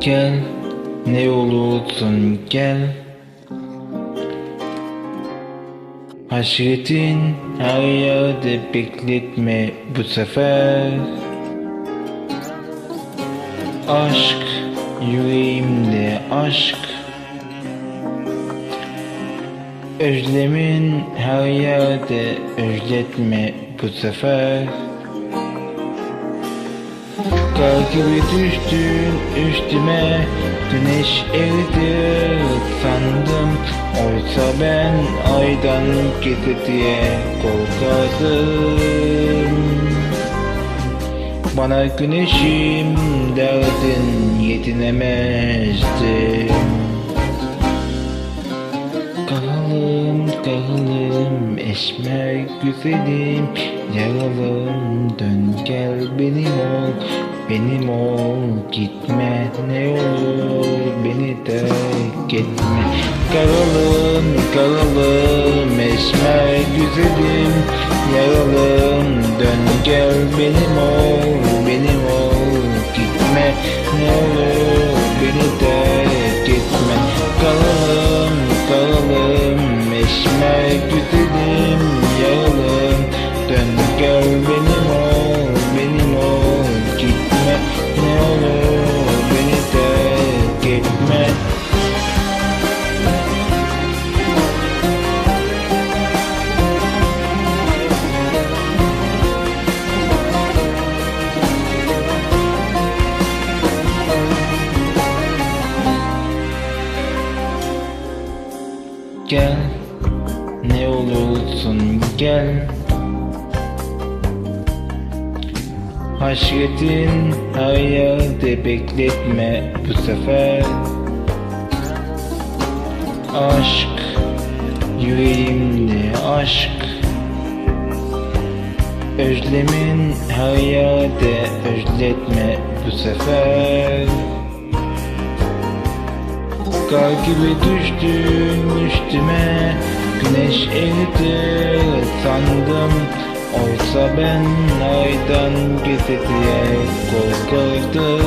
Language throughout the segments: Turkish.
Gel ne olursun gel. Hasretin her yerde bekletme bu sefer. Aşk yüreğimde aşk. Özlemin her yerde özletme bu sefer Kar gibi düştün üstüme Güneş eridi sandım Oysa ben aydan gelir diye korkardım Bana güneşim derdin yetinemezdim. Kalalım kalalım esmer güzelim. Yaralım dön gel benim ol Benim ol gitme ne olur beni terk etme. Karalım karalım esmer güzelim. Yaralım dön gel benim ol Benim ol gitme. Ne olur beni terk etme. Kalalım kalalım esmer güzelim Gel ne olursun gel. Hasretin her yerde bekletme bu sefer. Aşk yüreğimde aşk. Özlemin her yerde özletme bu sefer Kar gibi düştün üstüme. Güneş eridi sandım. Oysa ben aydan gezi diye korkardım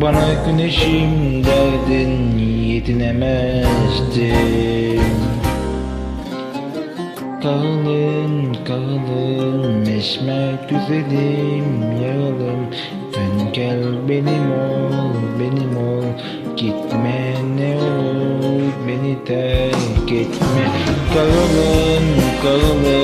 Bana güneşim derdin yetinemezdim. Kalın kalın esmer güzelim yaralım Dön gel benim ol benim ol. Gitme ne olur beni terk etme. Karalım karalım